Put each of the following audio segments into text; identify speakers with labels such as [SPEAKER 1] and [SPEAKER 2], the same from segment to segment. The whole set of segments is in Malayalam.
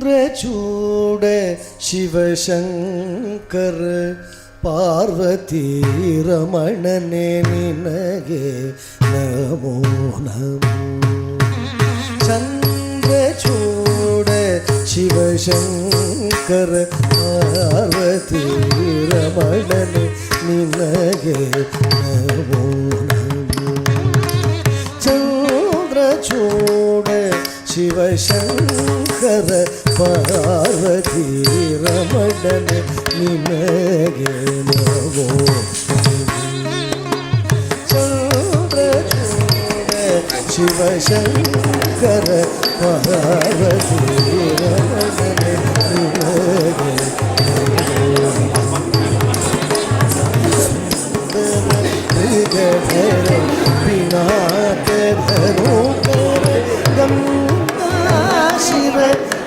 [SPEAKER 1] ചന്ദ്രചൂട ശിവശങ്കർ പാർവതി രമണനെ നിനകെ നമോ നമോ. ചന്ദ്രചൂട ശിവശങ്കർ പാർവതി രമണനെ നിനകെ ಪಾರ್ವತಿ ರಮಣನೆ ನಿನಗೆ ನವೋ ಶಿವಶಂಕರ ಪಾರ್ವತಿ ರಮಣನೆ ನಿನಗೆ ನವೋ ಬಿನಾಥ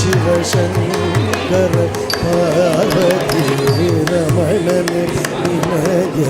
[SPEAKER 1] ശിവശങ്കര പാർവതി രമണന നിനಗೆ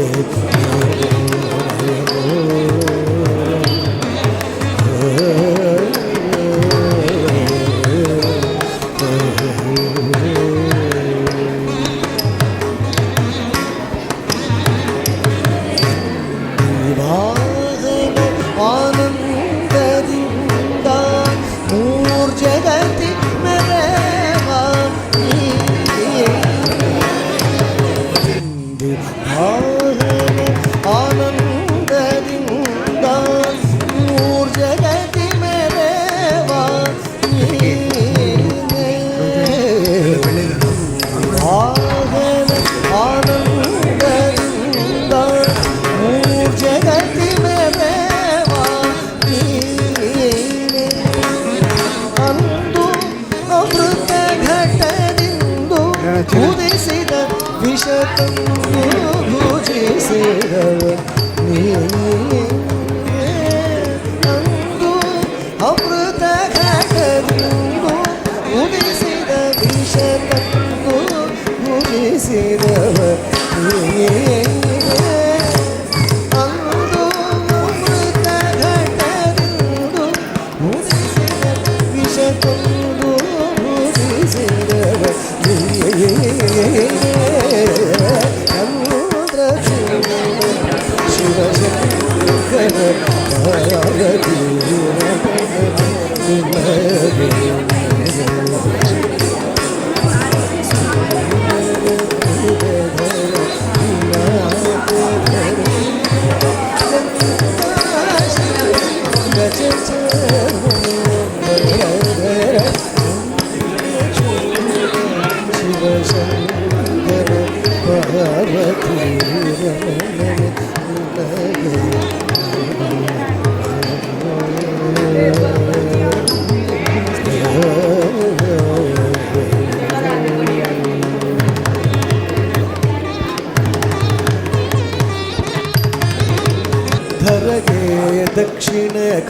[SPEAKER 1] ಘಟದಿಂದು ಉದಿಸಿದ ವಿಷ ತಂದು ಭುಜಿಸಿದವ ಅಂದು Yeah.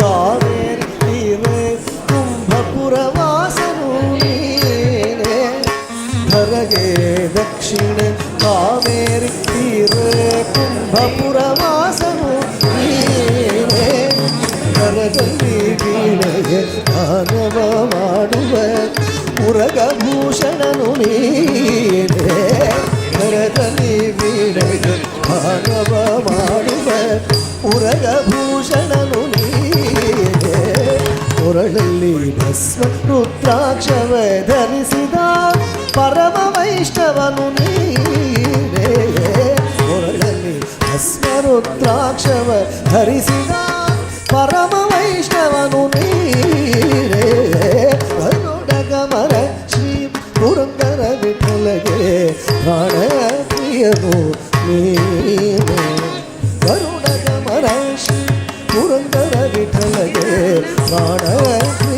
[SPEAKER 1] കാവേരീവേ കുംഭപുരവാസഭൂമീനേ ധരകേ ദക്ഷിണ കാവേരി തീരേ കുംഭപുരവാസഭൂമീനേ ധരകീ വീണയ ആനവമാടുവ ഉറകഭൂഷണനു നീ స్వ రుద్రాక్షవ ధరిసిద పరమ వైష్ణవను నీరేయని అస్మరుద్రాక్షవ ధరిసిద పరమ వైష్ణవను నీరే గమర శ్రీ పురంగర విఠలగే ప్రాణ ప్రియము నీరే వరుణ గమర శ్రీ పురంగర విఠలగే ప్రాణ ప్రియ